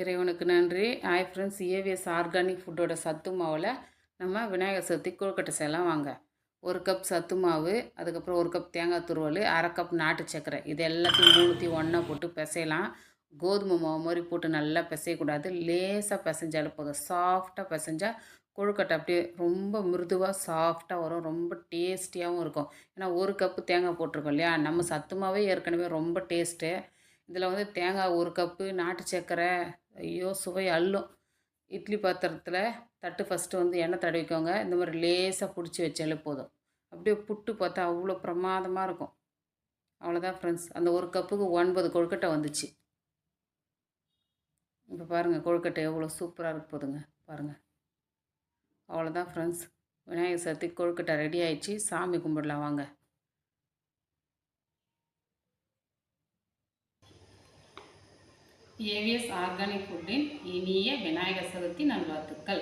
இறைவனுக்கு நன்றி. Hi friends AVS organic ஃபுட்டோட சத்து மாவில் நம்ம விநாயகர் சதுர்த்தி கொழுக்கட்டை செய்யலாம். வாங்க. ஒரு கப் சத்து மாவு அதுக்கப்புறம் ஒரு கப் தேங்காய் துருவல் அரை கப் நாட்டு சர்க்கரை. இது எல்லாத்தையும் மூணுத்தையும் ஒன்றா போட்டு பிசையலாம். கோதுமை மாவு மாதிரி போட்டு நல்லா பிசையக்கூடாது. லேசாக பிசைஞ்சாலும் போதும். சாஃப்டாக பிசைஞ்சால் கொழுக்கட்டை அப்படியே ரொம்ப மிருதுவாக சாஃப்டாக வரும். ரொம்ப டேஸ்டியாகவும் இருக்கும். ஏன்னா ஒரு கப்பு தேங்காய் போட்டிருக்கோம் இல்லையா? நம்ம சத்து மாவே ஏற்கனவே ரொம்ப டேஸ்ட்டு இதில் வந்து தேங்காய் ஒரு கப்பு நாட்டு சர்க்கரை ஐயோ சுவை அள்ளும். இட்லி பாத்திரத்தில் தட்டு ஃபஸ்ட்டு வந்து எண்ணெய் தடவிக்கோங்க. இந்த மாதிரி லேசாக பிடிச்சி வச்சாலே போதும். அப்படியே புட்டு பார்த்தா அவ்வளோ பிரமாதமாக இருக்கும். அவ்வளோதான் ஃப்ரெண்ட்ஸ் அந்த ஒரு கப்புக்கு ஒன்பது கொழுக்கட்டை வந்துச்சு. இப்போ பாருங்கள் கொழுக்கட்டை எவ்வளோ சூப்பராக இருக்கு போதுங்க. பாருங்கள் அவ்வளோதான் ஃப்ரெண்ட்ஸ் விநாயகர் சதுர்த்தி கொழுக்கட்டை ரெடி ஆயிடுச்சு. சாமி கும்பிடலாம் வாங்க. ஏவிஎஸ் ஆர்கானிக் ஃபுட்டின் இனிய விநாயகர் சதுர்த்தி நல்வாழ்த்துக்கள்.